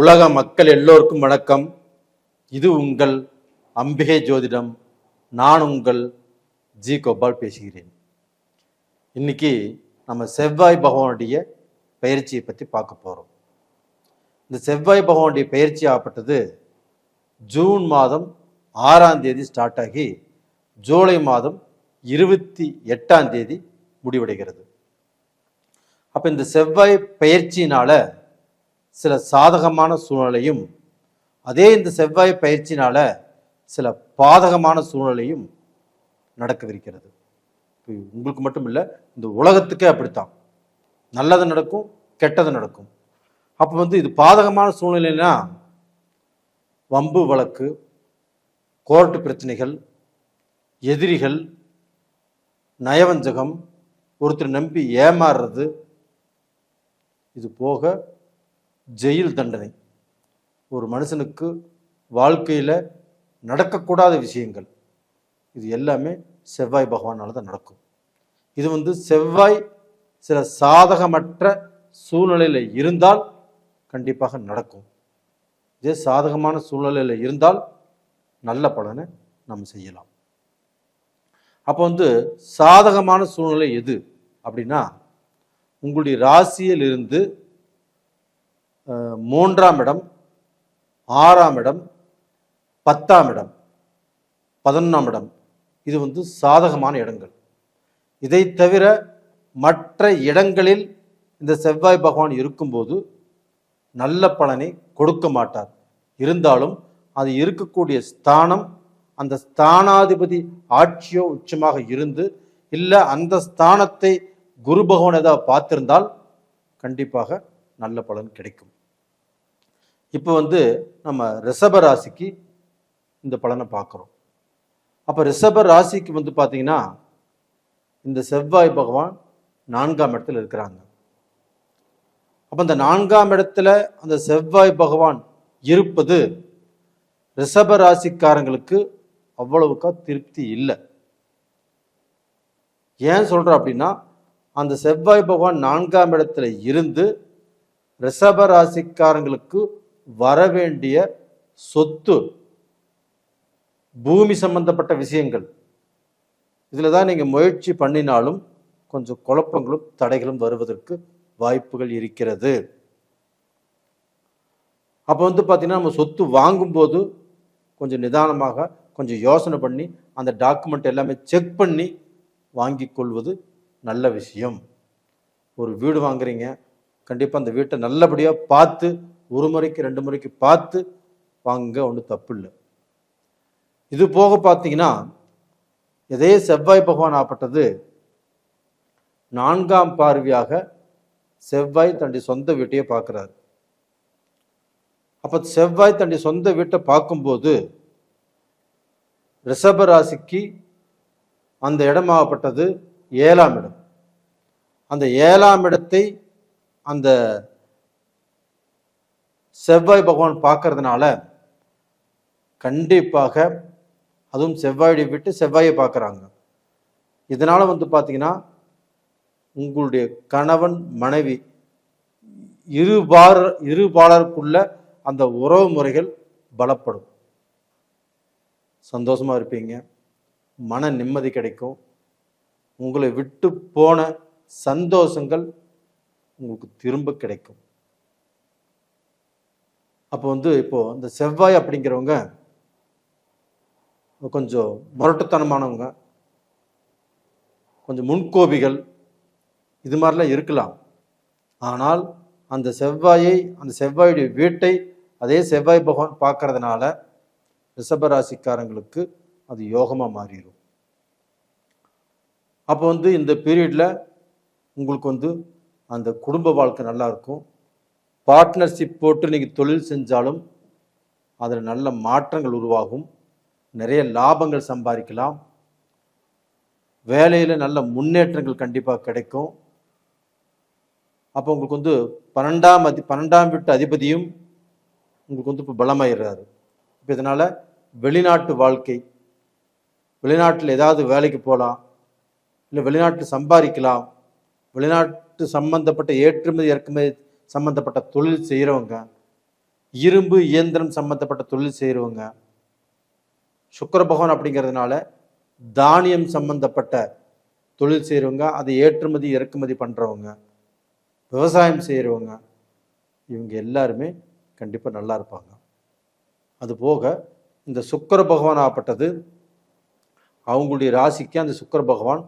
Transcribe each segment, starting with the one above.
உலக மக்கள் எல்லோருக்கும் வணக்கம். இது உங்கள் அம்பிகை ஜோதிடம். நான் உங்கள் ஜி கோபால் பேசுகிறேன். இன்னைக்கு நம்ம செவ்வாய் பகவானுடைய பயிற்சியை பற்றி பார்க்க போகிறோம் இந்த செவ்வாய் பகவானுடைய பயிற்சி ஆகப்பட்டது ஜூன் மாதம் ஆறாம் தேதி ஸ்டார்ட் ஆகி ஜூலை மாதம் இருபத்தி எட்டாம் தேதி முடிவடைகிறது. அப்போ இந்த செவ்வாய் பயிற்சியினால சில சாதகமான சூழ்நிலையும் அதே இந்த செவ்வாய் பயிற்சினால் சில பாதகமான சூழ்நிலையும் நடக்கவிருக்கிறது. உங்களுக்கு மட்டும் இல்லை இந்த உலகத்துக்கே அப்படித்தான். நல்லது நடக்கும் கெட்டது நடக்கும். அப்போ வந்து இது பாதகமான சூழ்நிலைனா வம்பு வழக்கு கோர்ட்டு பிரச்சனைகள் எதிரிகள் நயவஞ்சகம் ஒருத்தர் நம்பி ஏமாறுறது இது போக ஜெயில் தண்டனை. ஒரு மனுஷனுக்கு வாழ்க்கையில் நடக்கக்கூடாத விஷயங்கள். இது எல்லாமே செவ்வாய் பகவானால் தான் நடக்கும். இது வந்து செவ்வாய் சில சாதகமற்ற சூழ்நிலையில் இருந்தால் கண்டிப்பாக நடக்கும். இதே சாதகமான சூழ்நிலையில் இருந்தால் நல்ல பலனை நம்ம செய்யலாம். அப்போ வந்து சாதகமான சூழ்நிலை எது அப்படின்னா உங்களுடைய ராசியில் இருந்து மூன்றாம் இடம் ஆறாம் இடம் பத்தாம் இடம் பதினொன்றாம் இடம். இது வந்து சாதகமான இடங்கள். இதை தவிர மற்ற இடங்களில் இந்த செவ்வாய் பகவான் இருக்கும்போது நல்ல பலனை கொடுக்க மாட்டார். இருந்தாலும் அது இருக்கக்கூடிய ஸ்தானம் அந்த ஸ்தானாதிபதி ஆட்சியோ உச்சமாக இருந்து இல்லை அந்த ஸ்தானத்தை குரு பகவான் ஏதாவது பார்த்திருந்தால் கண்டிப்பாக நல்ல பலன் கிடைக்கும். இப்போ வந்து நம்ம ரிஷப ராசிக்கு இந்த பலனை பார்க்குறோம். அப்போ ரிஷப ராசிக்கு வந்து பார்த்தீங்கன்னா இந்த செவ்வாய் பகவான் நான்காம் இடத்துல இருக்கிறாங்க. அப்போ அந்த நான்காம் இடத்துல அந்த செவ்வாய் பகவான் இருப்பது ரிஷப ராசிக்காரங்களுக்கு அவ்வளவுக்கா திருப்தி இல்லை. ஏன் சொல்கிறோம் அப்படின்னா அந்த செவ்வாய் பகவான் நான்காம் இடத்துல இருந்து ரிஷப ராசிக்காரங்களுக்கு வர வேண்டிய சொத்து பூமி சம்பந்தப்பட்ட விஷயங்கள். இதில் தான் நீங்கள் முயற்சி பண்ணினாலும் கொஞ்சம் குழப்பங்களும் தடைகளும் வருவதற்கு வாய்ப்புகள் இருக்கிறது. அப்போ வந்து பார்த்தீங்கன்னா நம்ம சொத்து வாங்கும்போது கொஞ்சம் நிதானமாக கொஞ்சம் யோசனை பண்ணி அந்த டாக்குமெண்ட் எல்லாமே செக் பண்ணி வாங்கி கொள்வது நல்ல விஷயம். ஒரு வீடு வாங்குறீங்க கண்டிப்பாக அந்த வீட்டை நல்லபடியாக பார்த்து ஒரு முறைக்கு ரெண்டு முறைக்கு பார்த்து வாங்க ஒன்றும் தப்பு இல்லை இது போக பார்த்தீங்கன்னா இதே செவ்வாய் பகவான் ஆப்பட்டது நான்காம் பார்வையாக செவ்வாய் தன்னுடைய சொந்த வீட்டையே பார்க்குறாரு. அப்போ செவ்வாய் தன்னுடைய சொந்த வீட்டை பார்க்கும்போது ரிஷபராசிக்கு அந்த இடமாகப்பட்டது ஏழாம் இடம். அந்த ஏழாம் இடத்தை அந்த செவ்வாய் பகவான் பார்க்கறதுனால கண்டிப்பாக அதுவும் செவ்வாயை விட்டு செவ்வாயை பார்க்குறாங்க. இதனால் வந்து பார்த்தீங்கன்னா உங்களுடைய கணவன் மனைவி இருபார் இருபாலருக்குள்ள அந்த உறவு முறைகள் பலப்படும். சந்தோஷமாக இருப்பீங்க. மன நிம்மதி கிடைக்கும். உங்களை விட்டு போன சந்தோஷங்கள் உங்களுக்கு திரும்ப கிடைக்கும். அப்போ வந்து இப்போ இந்த செவ்வாய் அப்படிங்கிறவங்க கொஞ்சம் முரட்டுத்தனமானவங்க கொஞ்சம் முன்கோபிகள் இது மாதிரிலாம் இருக்கலாம். ஆனால் அந்த செவ்வாயை அந்த செவ்வாயுடைய வீட்டை அதே செவ்வாய் பகவான் பார்க்கறதுனால ரிஷபராசிக்காரங்களுக்கு அது யோகமாக மாறிடும் அப்போ வந்து இந்த பீரியடில் உங்களுக்கு வந்து அந்த குடும்ப வாழ்க்கை நல்லாயிருக்கும் பார்ட்னர்ஷிப் போட்டு நீங்கள் தொழில் செஞ்சாலும் அதில் நல்ல மாற்றங்கள் உருவாகும். நிறைய லாபங்கள் சம்பாதிக்கலாம். வேலையில் நல்ல முன்னேற்றங்கள் கண்டிப்பாக கிடைக்கும். அப்போ உங்களுக்கு வந்து பன்னெண்டாம் அதி பன்னெண்டாம் வீட்டு அதிபதியும் உங்களுக்கு வந்து இப்போ பலமாயிடுறாரு. இப்போ இதனால் வெளிநாட்டு வாழ்க்கை வெளிநாட்டில் ஏதாவது வேலைக்கு போகலாம் இல்லை வெளிநாட்டில் சம்பாதிக்கலாம் வெளிநாட்டு சம்பந்தப்பட்ட ஏற்றுமதி இறக்குமதி சம்பந்தப்பட்ட தொழில் செய்கிறவங்க இரும்பு இயந்திரம் சம்பந்தப்பட்ட தொழில் செய்கிறவங்க சுக்கர பகவான் அப்படிங்கிறதுனால தானியம் சம்பந்தப்பட்ட தொழில் செய்கிறவங்க அதை ஏற்றுமதி இறக்குமதி பண்ணுறவங்க விவசாயம் செய்கிறவங்க இவங்க எல்லாருமே கண்டிப்பாக நல்லா இருப்பாங்க. அதுபோக இந்த சுக்கர பகவான் ஆப்பட்டது அவங்களுடைய ராசிக்கு அந்த சுக்கிர பகவான்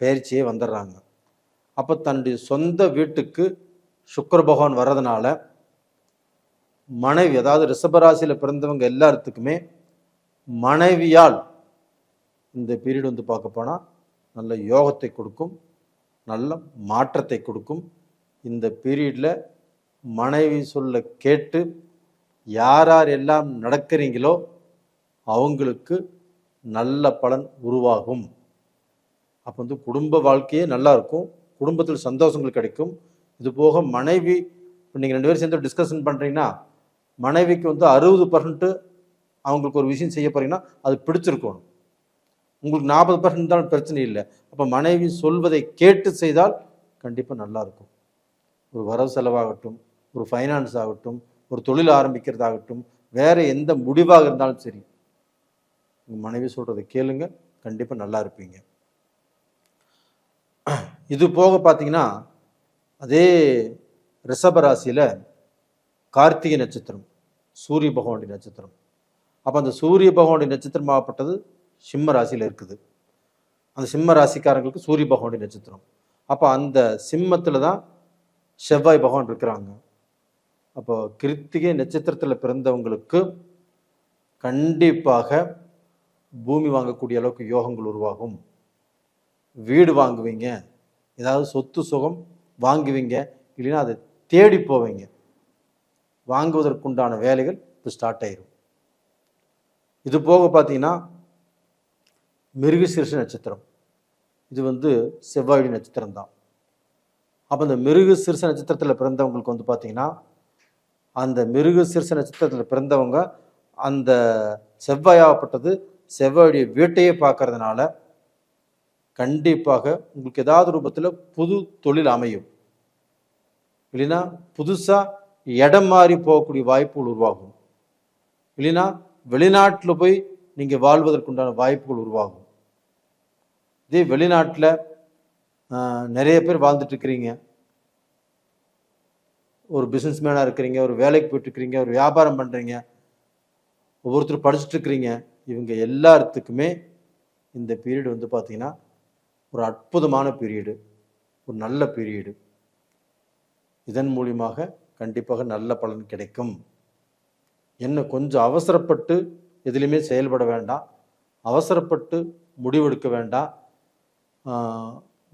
பயிற்சியே வந்துடுறாங்க. அப்போ தன்னுடைய சொந்த வீட்டுக்கு சுக்கர பகவான் வர்றதுனால மனைவி அதாவது ரிஷபராசியில் பிறந்தவங்க எல்லாத்துக்குமே மனைவியால் இந்த பீரியட் வந்து பார்க்க போனால் நல்ல யோகத்தை கொடுக்கும் நல்ல மாற்றத்தை கொடுக்கும். இந்த பீரியடில் மனைவி சொல்ல கேட்டு யார் யார் எல்லாம் நடக்கிறீங்களோ அவங்களுக்கு நல்ல பலன் உருவாகும். அப்போ வந்து குடும்ப வாழ்க்கையே நல்லா இருக்கும். குடும்பத்தில் சந்தோஷங்கள் கிடைக்கும். இது போக மனைவி இப்போ நீங்கள் ரெண்டு பேரும் சேர்ந்து டிஸ்கஷன் பண்ணுறீங்கன்னா மனைவிக்கு வந்து அறுபது பர்சன்ட்டு அவங்களுக்கு ஒரு விஷயம் செய்ய போகிறீங்கன்னா அது பிடிச்சிருக்கணும். உங்களுக்கு நாற்பது பர்சன்ட் தான் பிரச்சனை இல்லை. அப்போ மனைவி சொல்வதை கேட்டு செய்தால் கண்டிப்பாக நல்லா இருக்கும். ஒரு வரவு செலவாகட்டும் ஒரு ஃபைனான்ஸ் ஆகட்டும் ஒரு தொழில் ஆரம்பிக்கிறதாகட்டும் வேறு எந்த முடிவாக இருந்தாலும் சரி உங்கள் மனைவி சொல்கிறத கேளுங்க கண்டிப்பாக நல்லா இருப்பீங்க. இது போக பார்த்தீங்கன்னா அதே ரிஷபராசியில் கார்த்திகை நட்சத்திரம் சூரிய பகவானுடைய நட்சத்திரம். அப்போ அந்த சூரிய பகவானுடைய நட்சத்திரமாகப்பட்டது சிம்ம ராசியில் இருக்குது. அந்த சிம்ம ராசிக்காரங்களுக்கு சூரிய பகவானுடைய நட்சத்திரம். அப்போ அந்த சிம்மத்தில் தான் செவ்வாய் பகவான் இருக்கிறாங்க. அப்போ கிருத்திகை நட்சத்திரத்தில் பிறந்தவங்களுக்கு கண்டிப்பாக பூமி வாங்கக்கூடிய அளவுக்கு யோகங்கள் உருவாகும். வீடு வாங்குவீங்க. ஏதாவது சொத்து சுகம் வாங்குவீங்க. இல்லைன்னா அதை தேடி போவீங்க. வாங்குவதற்குண்டான வேலைகள் இப்போ ஸ்டார்ட் ஆயிரும். இது போக பார்த்தீங்கன்னா மிருகசீர்ஷ நட்சத்திரம். இது வந்து செவ்வாயுடி நட்சத்திரம் தான். அப்போ இந்த மிருக சிறுச நட்சத்திரத்தில் பிறந்தவங்களுக்கு வந்து பார்த்தீங்கன்னா அந்த மிருக சிறுச நட்சத்திரத்தில் பிறந்தவங்க அந்த செவ்வாயாகப்பட்டது செவ்வாயுடைய வீட்டையே பார்க்கறதுனால கண்டிப்பாக உங்களுக்கு ஏதாவது ரூபத்தில் புது தொழில் அமையும். இல்லைன்னா புதுசாக இடம் மாறி போகக்கூடிய வாய்ப்புகள் உருவாகும். இல்லைன்னா வெளிநாட்டில் போய் நீங்கள் வாழ்வதற்குண்டான வாய்ப்புகள் உருவாகும். இதே வெளிநாட்டில் நிறைய பேர் வாழ்ந்துட்டுருக்கிறீங்க ஒரு பிஸ்னஸ்மேனாக இருக்கிறீங்க ஒரு வேலைக்கு போயிட்டுருக்கிறீங்க ஒரு வியாபாரம் பண்ணுறீங்க ஒவ்வொருத்தரும் படிச்சுட்டு இருக்கிறீங்க. இவங்க எல்லாத்துக்குமே இந்த பீரியட் வந்து பார்த்திங்கன்னா ஒரு அற்புதமான பீரியடு ஒரு நல்ல பீரியடு இதன் மூலியமாக கண்டிப்பாக நல்ல பலன் கிடைக்கும். என்ன கொஞ்சம் அவசரப்பட்டு எதுலேயுமே செயல்பட வேண்டாம். அவசரப்பட்டு முடிவெடுக்க வேண்டாம்.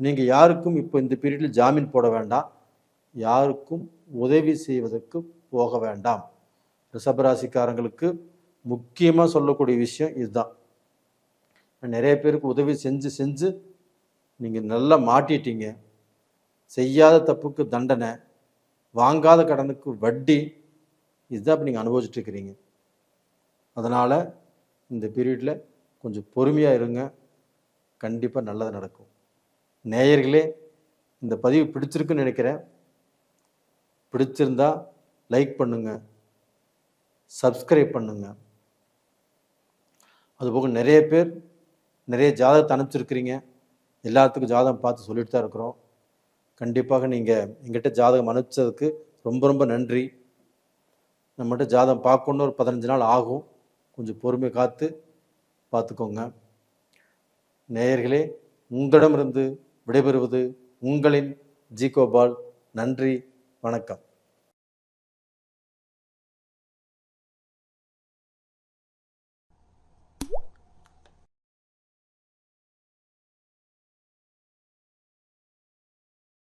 நீங்கள் யாருக்கும் இப்போ இந்த பீரியடில் ஜாமீன் போட வேண்டாம். யாருக்கும் உதவி செய்வதற்கு போக வேண்டாம். ரிஷபராசிக்காரங்களுக்கு முக்கியமாக சொல்லக்கூடிய விஷயம் இதுதான். நிறைய பேருக்கு உதவி செஞ்சு செஞ்சு நீங்கள் நல்லா மாட்டிட்டீங்க. செய்யாத தப்புக்கு தண்டனை வாங்காத கடனுக்கு வட்டி இதுதான் இப்போ நீங்கள் அனுபவிச்சுட்டு இருக்கிறீங்க. அதனால் இந்த பீரியடில் கொஞ்சம் பொறுமையாக இருங்க. கண்டிப்பாக நல்லது நடக்கும். நேயர்களே இந்த பதிவு பிடிச்சிருக்குன்னு நினைக்கிறேன். பிடிச்சிருந்தா லைக் பண்ணுங்க. சப்ஸ்கிரைப் பண்ணுங்க. அதுபோக நிறைய பேர் நிறைய ஜாதகத்தை அனுப்பிச்சிருக்கிறீங்க. எல்லாத்துக்கும் ஜாதகம் பார்த்து சொல்லிட்டு தான் இருக்கிறோம். கண்டிப்பாக நீங்கள் எங்கிட்ட ஜாதகம் அனுப்பிச்சதுக்கு ரொம்ப ரொம்ப நன்றி. நம்மகிட்ட ஜாதகம் பார்க்கணுன்னு ஒரு பதினஞ்சு நாள் ஆகும். கொஞ்சம் பொறுமை காத்து பார்த்துக்கோங்க. நேயர்களே உங்களிடமிருந்து விடைபெறுவது உங்களின் ஜி கோபால். நன்றி வணக்கம்.